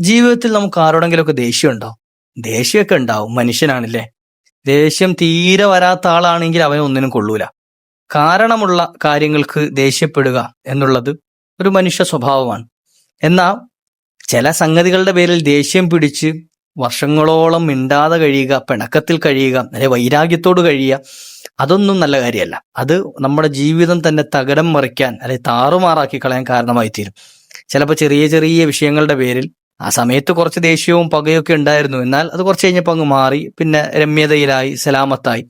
ജീവിതത്തിൽ നമുക്ക് ആരോടെങ്കിലുമൊക്കെ ദേഷ്യം ഉണ്ടാവും ദേഷ്യമൊക്കെ ഉണ്ടാവും. മനുഷ്യനാണല്ലേ. ദേഷ്യം തീരെ വരാത്ത ആളാണെങ്കിൽ അവനെ ഒന്നിനും കൊള്ളൂല. കാരണമുള്ള കാര്യങ്ങൾക്ക് ദേഷ്യപ്പെടുക എന്നുള്ളത് ഒരു മനുഷ്യ സ്വഭാവമാണ്. എന്നാൽ ചില സംഗതികളുടെ പേരിൽ ദേഷ്യം പിടിച്ച് വർഷങ്ങളോളം മിണ്ടാതെ കഴിയുക പിണക്കത്തിൽ കഴിയുക അല്ലെ വൈരാഗ്യത്തോട് കഴിയുക അതൊന്നും നല്ല കാര്യമല്ല. അത് നമ്മുടെ ജീവിതം തന്നെ തകടം മറിക്കാൻ അല്ലെ താറുമാറാക്കി കളയാൻ കാരണമായി തീരും ചിലപ്പോൾ ചെറിയ ചെറിയ വിഷയങ്ങളുടെ പേരിൽ ആ സമയത്ത് കുറച്ച് ദേഷ്യവും പകയൊക്കെ ഉണ്ടായിരുന്നു. എന്നാൽ അത് കുറച്ച് കഴിഞ്ഞപ്പോൾ അങ്ങ് മാറി. പിന്നെ രമ്യതയിലായി സലാമത്തായി.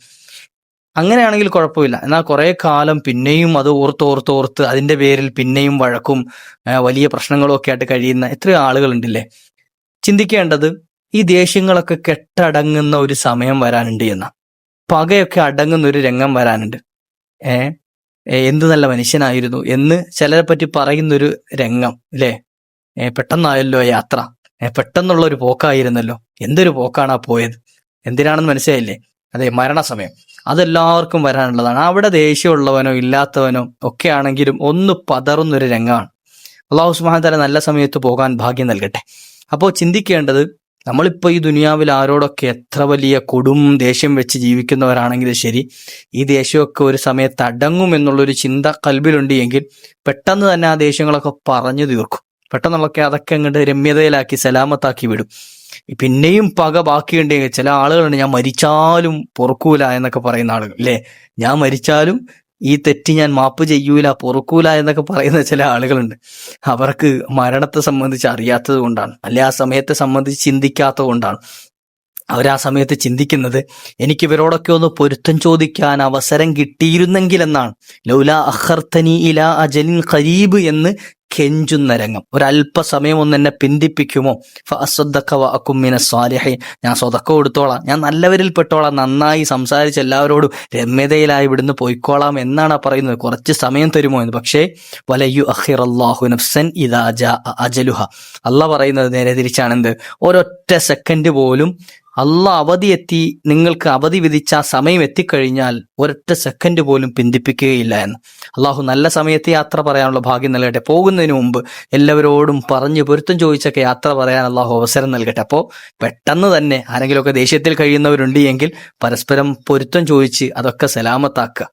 അങ്ങനെയാണെങ്കിൽ കുഴപ്പമില്ല. എന്നാൽ കുറെ കാലം പിന്നെയും അത് ഓർത്തോർത്തോർത്ത് ഓർത്ത് ഓർത്ത് അതിന്റെ പേരിൽ പിന്നെയും വഴക്കും വലിയ പ്രശ്നങ്ങളും ഒക്കെ ആയിട്ട് കഴിയുന്ന എത്രയോ ആളുകളുണ്ടല്ലേ? ചിന്തിക്കേണ്ടത് ഈ ദേഷ്യങ്ങളൊക്കെ കെട്ടടങ്ങുന്ന ഒരു സമയം വരാനുണ്ട് എന്ന. പകയൊക്കെ അടങ്ങുന്ന ഒരു രംഗം വരാനുണ്ട്. ഏ? എന്ത് നല്ല മനുഷ്യനായിരുന്നു എന്ന് ചിലരെ പറ്റി പറയുന്നൊരു രംഗം അല്ലേ പെട്ടെന്നായല്ലോ യാത്ര. പെട്ടെന്നുള്ള ഒരു പോക്കായിരുന്നല്ലോ. എന്തൊരു പോക്കാണ് ആ പോയത്? എന്തിനാണെന്ന് മനസ്സിലായില്ലേ? അതെ മരണസമയം. അതെല്ലാവർക്കും വരാനുള്ളതാണ്. അവിടെ ദേഷ്യമുള്ളവനോ ഇല്ലാത്തവനോ ഒക്കെ ആണെങ്കിലും ഒന്ന് പതറുന്നൊരു രംഗമാണ്. അള്ളാഹു സുഹാൻ തആല നല്ല സമയത്ത് പോകാൻ ഭാഗ്യം നൽകട്ടെ. അപ്പോൾ ചിന്തിക്കേണ്ടത് നമ്മളിപ്പോൾ ഈ ദുനിയാവിൽ ആരോടൊക്കെ എത്ര വലിയ കൊടും ദേഷ്യം വെച്ച് ജീവിക്കുന്നവരാണെങ്കിലും ശരി ഈ ദേഷ്യമൊക്കെ ഒരു സമയത്ത് അടങ്ങും എന്നുള്ളൊരു ചിന്ത കൽബിലുണ്ട് എങ്കിൽ പെട്ടെന്ന് തന്നെ ആ ദേഷ്യങ്ങളൊക്കെ പറഞ്ഞു തീർക്കും. പെട്ടെന്നുള്ളൊക്കെ അതൊക്കെ അങ്ങോട്ട് രമ്യതയിലാക്കി സലാമത്താക്കി വിടും. പിന്നെയും പക ബാക്കിയുണ്ടെങ്കിൽ ചില ആളുകളുണ്ട് ഞാൻ മരിച്ചാലും പൊറുക്കൂല എന്നൊക്കെ പറയുന്ന ആളുകൾ അല്ലേ? ഞാൻ മരിച്ചാലും ഈ തെറ്റ് ഞാൻ മാപ്പ് ചെയ്യൂല പൊറുക്കൂല എന്നൊക്കെ പറയുന്ന ചില ആളുകളുണ്ട്. അവർക്ക് മരണത്തെ സംബന്ധിച്ച് അറിയാത്തത് കൊണ്ടാണ് അല്ലെ ആ സമയത്തെ സംബന്ധിച്ച് ചിന്തിക്കാത്തത് കൊണ്ടാണ്. അവർ ആ സമയത്ത് ചിന്തിക്കുന്നത് എനിക്ക് ഇവരോടൊക്കെ ഒന്ന് പൊരുത്തം ചോദിക്കാൻ അവസരം കിട്ടിയിരുന്നെങ്കിൽ എന്നാണ് ലൗല അഹർത്തനി ഇല അജലിൻ ഖരീബ് എന്ന് കെഞ്ചുന്ന രംഗം ഒരല്പസമയം ഒന്ന് എന്നെ പിന്തിപ്പിക്കുമോ? ഫഅസ്വദ്ദഖ സ്വാലിഹൈ ഞാൻ സ്വതക്ക കൊടുത്തോളാം ഞാൻ നല്ലവരിൽ പെട്ടോളാം. നന്നായി സംസാരിച്ച് എല്ലാവരോടും രമ്യതയിലായി ഇവിടുന്ന് പോയിക്കോളാം എന്നാണ് പറയുന്നത്. കുറച്ച് സമയം തരുമോ എന്ന്. പക്ഷേ വലയു അഹിർ അള്ളാഹു നഫ്സൻ ഇദാ ജാ അജലുഹ. അല്ല പറയുന്നത് നേരെ തിരിച്ചാണെന്ത്? ഒരൊറ്റ സെക്കൻഡ് പോലും അല്ല അവധി എത്തി നിങ്ങൾക്ക് അവധി വിധിച്ച ആ സമയം എത്തിക്കഴിഞ്ഞാൽ ഒരൊറ്റ സെക്കൻഡ് പോലും പിന്തിപ്പിക്കുകയില്ല എന്ന്. അള്ളാഹു നല്ല സമയത്ത് യാത്ര പറയാനുള്ള ഭാഗ്യം നൽകട്ടെ. പോകുന്നതിന് മുമ്പ് എല്ലാവരോടും പറഞ്ഞ് പൊരുത്തം ചോദിച്ചൊക്കെ യാത്ര പറയാൻ അള്ളാഹു അവസരം നൽകട്ടെ. അപ്പോൾ പെട്ടെന്ന് തന്നെ ആരെങ്കിലുമൊക്കെ ദേഷ്യത്തിൽ കഴിയുന്നവരുണ്ട് എങ്കിൽ പരസ്പരം പൊരുത്തം ചോദിച്ച് അതൊക്കെ സലാമത്താക്കുക.